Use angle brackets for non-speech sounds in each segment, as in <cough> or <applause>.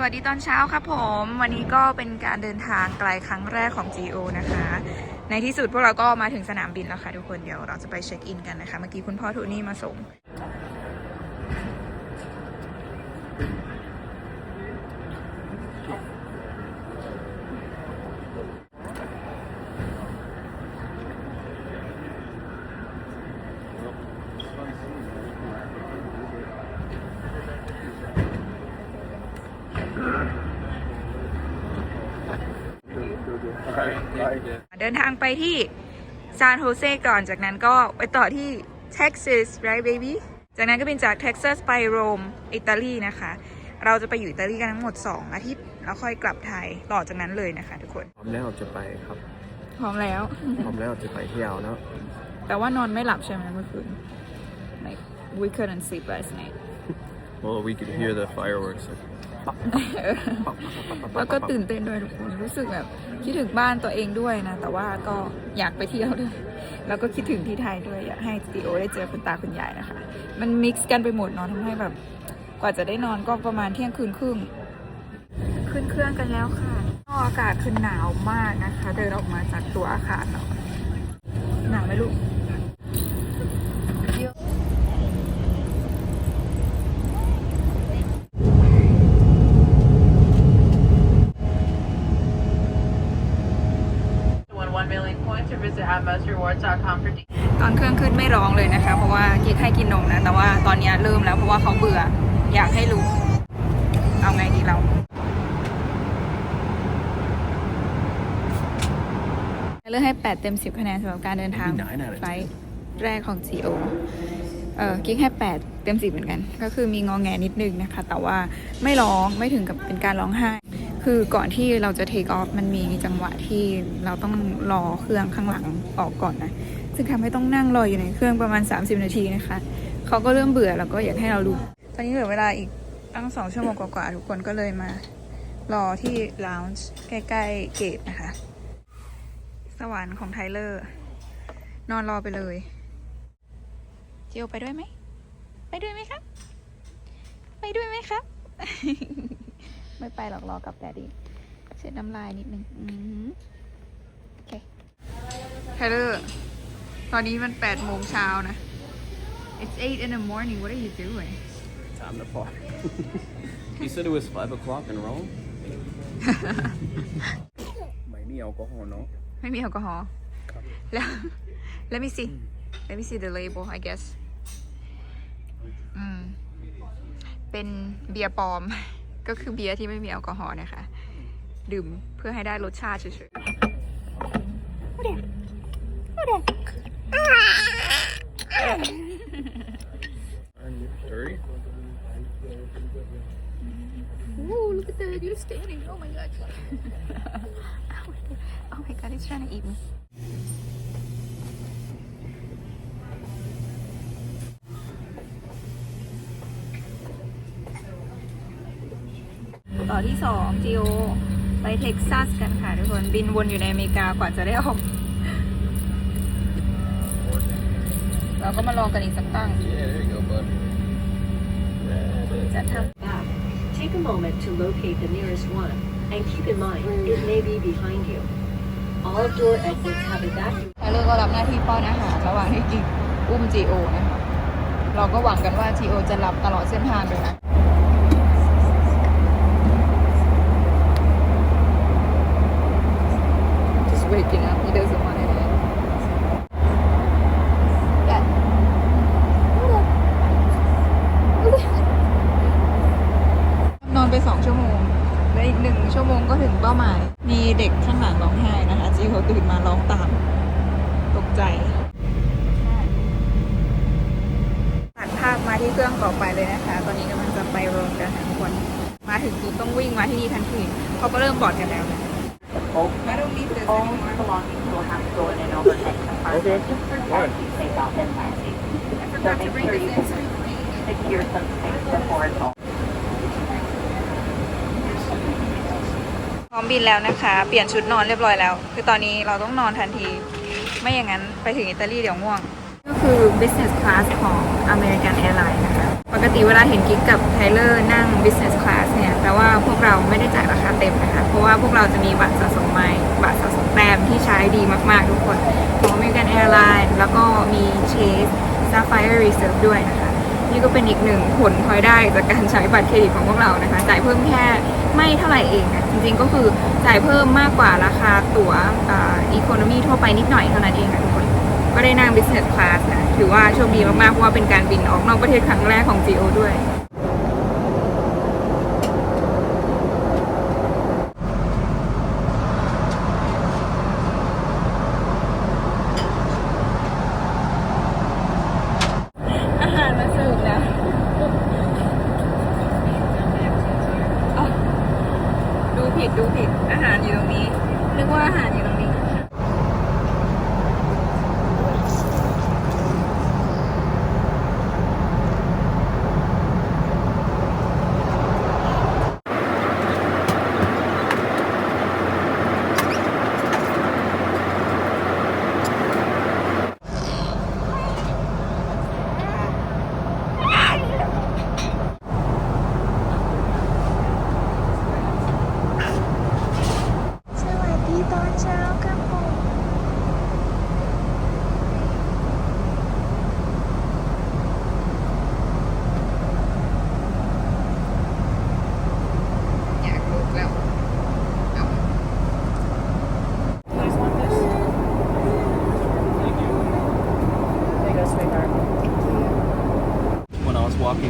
สวัสดีตอนเช้าครับผม วันนี้ก็เป็นการเดินทางไกลครั้งแรกของ GO นะคะ ในที่สุดพวกเราก็มาถึงสนามบินแล้วค่ะทุกคนเดี๋ยวเราจะไปเช็คอินกันนะคะ เมื่อกี้คุณพ่อทูนี่มาส่ง เดินทางไปที่ซานโฮเซก่อนจากนั้นก็ไปต่อที่เท็กซัส right baby จากนั้นก็เป็นจากเท็กซัสไปโรมอิตาลีนะคะ เราจะไปอยู่อิตาลีกันทั้งหมด 2 อาทิตย์ แล้วค่อยกลับไทยต่อจากนั้นเลยนะคะทุกคนพร้อมแล้วจะไปครับพร้อมแล้วพร้อมแล้วจะไปเที่ยวแล้วแต่ว่านอนไม่หลับใช่ไหมเมื่อคืน like we couldn't sleep last night Well we could hear the fireworks แล้วก็ตื่นเต้นด้วยทุกคนรู้สึกแบบคิดถึงบ้านตัวเองด้วยนะ แต่ว่าก็อยากไปเที่ยวด้วย แล้วก็คิดถึงที่ไทยด้วยอยากให้สตีโอได้เจอคุณตาคุณยายนะคะ มันมิกซ์กันไปหมดเนอะทำให้แบบ กว่าจะได้นอนก็ประมาณเที่ยงคืนครึ่งขึ้นเครื่องกันแล้วค่ะก็อากาศคือหนาวมากนะคะ เดินออกมาจากตัวอาคารเนาะหนาวไหมลูก win 1 million points or visit atmosrewards.com for details. ตอนเครื่องขึ้นไม่ร้องเลยนะคะ เพราะว่ากิ๊กให้กินนมนะ แต่ว่าตอนนี้เริ่มแล้วเพราะว่าเขาเบื่อ อยากให้ลุกเอาไงดีเรา เลือกให้ 8 เต็ม 10 คะแนนสำหรับการเดินทางไม่น้อยหน่าเลยไฟล์แรกของ GO เออกิ๊กให้8เต็ม10เหมือนกัน ก็คือมีงองแงนิดนึงนะคะ แต่ว่าไม่ร้องไม่ถึงกับเป็นการร้องไห้ คือก่อนที่เราจะเทคออฟมันมีจังหวะที่เราต้องรอเครื่องข้างหลังออกก่อนนะ ซึ่งทำให้ต้องนั่งรออยู่ในเครื่องประมาณ 30 นาทีนะคะ เขาก็เริ่มเบื่อแล้วก็อยากให้เราลุกตอนนี้เหลือเวลาอีกตั้งสองชั่วโมงกว่าๆทุกคนก็เลยมารอที่ล o ว n ์ใกล้ๆเกตนะคะ สวรรค์ของไทเลอร์ นอนรอไปเลย เจียวไปด้วยไหม ไปด้วยไหมครับ ไปด้วยไหมครับ ไม่ไปหรอกรอกับแดดดี้เช็ดน้ำลายนิดนึงอืมโอเคไทเลอร์ตอนนี้มัน8โมงเช้านะ It's 8 in the morning what are you doing Time to park You said it was 5 o'clock in Rome ไม่มีแอลกอฮอล์เนาะไม่มีแอลกอฮอล์ครับแล้ว let me see let me see the label I guess อืมเป็นเบียร์ปลอม ก็คือเบียร์ที่ไม่มีแอลกอฮอล์นะคะ ดื่มเพื่อให้ได้รสชาติเฉยๆ Are you hurry Ooh, look at that. You're standing. Oh my god. oh my god, it's trying to eat me. ต่อที่สองจิโอไปเท็กซัสกันค่ะทุกคน บินวนอยู่ในอเมริกากว่าจะได้ออก เราก็มาลองกันอีกสักตั้ง Yeah there you go bud จะท back. Take a moment to locate the nearest one, and keep in mind, it may be behind you. All door exits have evacuated. ำไทเลอร์ก็รับหน้าที่ป้อนอาหารระหว่างที่กินอุ้มจีโอนะคะ เราก็หวังกันว่าจีโอจะหลับตลอดเส้นทางเลยนะ Just waking up he doesn't want it Yeah นอนไปสองชั่วโมง และอีกหนึ่งชั่วโมงก็ถึงเป้าหมาย มีเด็กข้างหลังร้องไห้นะคะ จีโอตื่นมาร้องตาม ตกใจตัดภาพมาที่เครื่องต่อไปเลยนะคะ ตอนนี้กำลังจะไปโรงกันทุกคน มาถึงปุ๊บต้องวิ่งมาที่นี่ทันทีเขาก็เริ่มบอดกันแล้วนะ I don't need this All anymore. belongings will have to go in an overhead compartment to protect you safe off impact. I forgot to bring this in, so I'm bringing it. Secure some space before it's all. พร้อมบินแล้วนะคะ เปลี่ยนชุดนอนเรียบร้อยแล้ว คือตอนนี้เราต้องนอนทันที ไม่อย่างนั้นไปถึงอิตาลีเดี๋ยวง่วง ก็คือ business class ของ American Airlines นะคะ ปกติเวลาเห็นกิ๊กกับไทเลอร์นั่ง business class เนี่ย แปลว่าว่าพวกเราไม่ได้จ่ายราคาเต็มนะคะ ราะว่าพวกเราจะมีบัตรสะสมไมล์บัตรสะสมแต้มที่ใช้ดีมาก ๆ ทุกคนของ American Airlines แล้วก็มี Chase Sapphire Reserve ด้วยนะคะ นี่ก็เป็นอีกหนึ่งผลพลอยได้จากการใช้บัตรเครดิตของพวกเรานะคะ จ่ายเพิ่มแค่ไม่เท่าไหร่เองนะจริง ๆ ก็คือจ่ายเพิ่มมากกว่าราคาตั๋วอีโคโนมีทั่วไปนิดหน่อยเท่านั้นเองนะทุกคน ก็ได้นั่ง business class นะถือว่าโชคดีมากๆเพราะว่าเป็นการบินออกนอกประเทศครั้งแรกของ GO ด้วย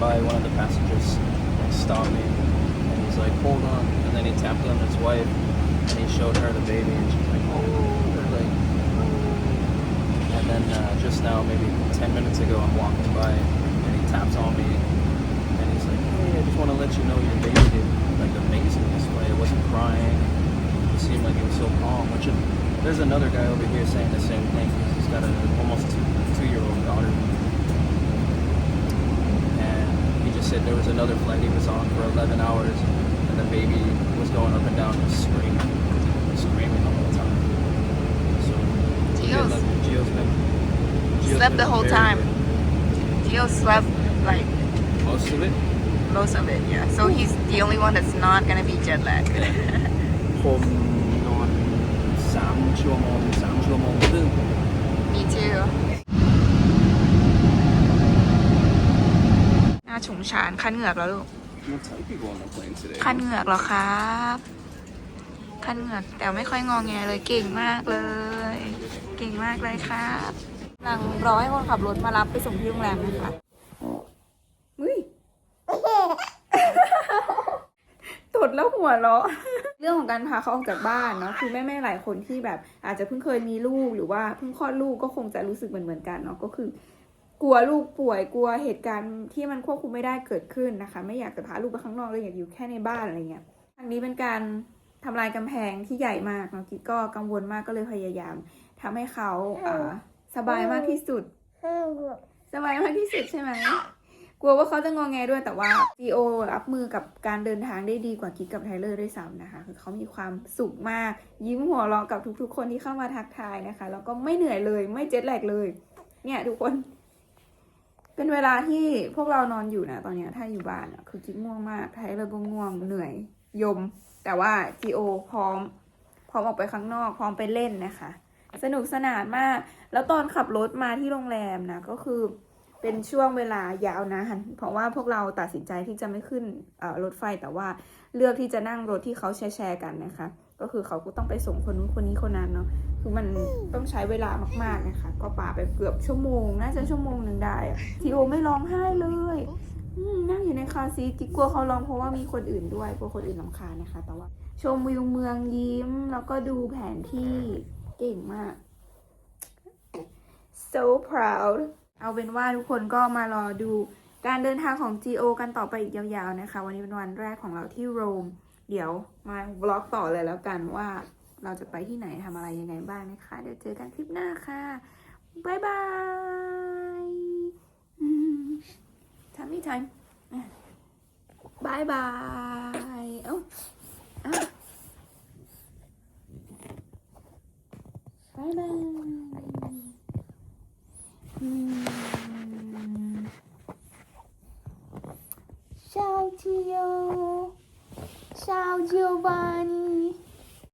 by, one of the passengers like, stopped me and he's like, hold on. And then he tapped on his wife and he showed her the baby and she's like, oh. And then uh, just now, maybe 10 minutes ago, I'm walking by and he taps on me and he's like, hey, I just want to let you know your baby did like amazing this way. It wasn't crying. It seemed like it was so calm. Which there's another guy over here saying the same thing. He's got a almost two, two-year-old daughter and he just said there was another flight he was on for 11 hours and the baby was going up and down and screaming screaming the whole time so Gio's- Gio's, Gio's been Gio's Slept been the whole very time. good. Gio slept like most of it most of it yeah so he's the only one that's not gonna be jet lag <laughs> ผมนอนสามชั่วโมงสามชั่วโมงครึ่ง me too หน้าฉุงฉานคันเหงือกแล้วลูก Not ten people on the plane today คันเหงือกเหรอครับ คันเหงือกแต่ไม่ค่อยงองแงเลยเก่งมากเลย เก่งมากเลยครับกำลังรอให้คนขับรถมารับไปส่งที่โรงแรมนะคะอุ้ย ตดแล้วหัวเราะ เรื่องของการพาเขาออกจากบ้านเนาะคือแม่ๆหลายคนที่แบบ อาจจะเพิ่งเคยมีลูกหรือว่าเพิ่งคลอดลูกก็คงจะรู้สึกเหมือนเหมือนๆกันเนาะก็คือ กลัวลูกป่วยกลัวเหตุการณ์ที่มันควบคุมไม่ได้เกิดขึ้นนะคะ ไม่อยากจะพาลูกไปข้างนอกเลยอยากอยู่แค่ในบ้านอะไรเงี้ยทางนี้เป็นการทำลายกำแพงที่ใหญ่มากเนาะกิ๊กก็กังวลมากก็เลยพยายามทำให้เขาสบายมากที่สุด สบายมากที่สุดใช่ไหมกลัวว่าเขาจะงองแงด้วยแต่ว่า CEO รับมือกับการเดินทางได้ดีกว่ากิ๊กกับไทเลอร์ด้วยซ้ำนะคะคือเขามีความสุขมาก ยิ้มหัวเราะกับทุกๆ คนที่เข้ามาทักทายนะคะแล้วก็ไม่เหนื่อยเลยไม่เจ็ตแลกเลย เนี่ยทุกคน เป็นเวลาที่พวกเรานอนอยู่นะ ตอนนี้ถ้าอยู่บ้านคือกิ๊กง่วงมากไทเลอร์ก็ง่วงเหนื่อยยม แต่ว่า CEO พร้อม พร้อมออกไปข้างนอก พร้อมไปเล่นนะคะ สนุกสนานมาก แล้วตอนขับรถมาที่โรงแรมนะ ก็คือเป็นช่วงเวลายาวนานเพราะว่าพวกเราตัดสินใจที่จะไม่ขึ้นรถไฟแต่ว่าเลือกที่จะนั่งรถที่เขาแชร์กันนะคะ ก็คือเขาก็ต้องไปส่งคนนู้นคนนี้คนนั้นเนาะคือมันต้องใช้เวลามากๆนะคะ ก็ป่าไปเกือบชั่วโมง น่าจะชั่วโมงหนึ่งได้ทีโอไม่ร้องไห้เลยนั่งอยู่ในคาร์ซีทกิ๊กกลัวเขาร้องเพราะว่ามีคนอื่นด้วยกลัวคนอื่นลำคาญนะคะ แต่ว่า ชมวิวเมืองยิ้ม แล้วก็ดูแผนที่เก่งมาก so proud เอาเป็นว่าทุกคนก็มารอดูการเดินทางของ GO กันต่อไปอีกยาวๆนะคะ วันนี้เป็นวันแรกของเราที่โรม เดี๋ยวมาบล็อกต่อเลยแล้วกันว่าเราจะไปที่ไหนทำอะไรยังไงบ้างนะคะ เดี๋ยวเจอกันคลิปหน้าค่ะบายบายทำนี่ทันบายบาย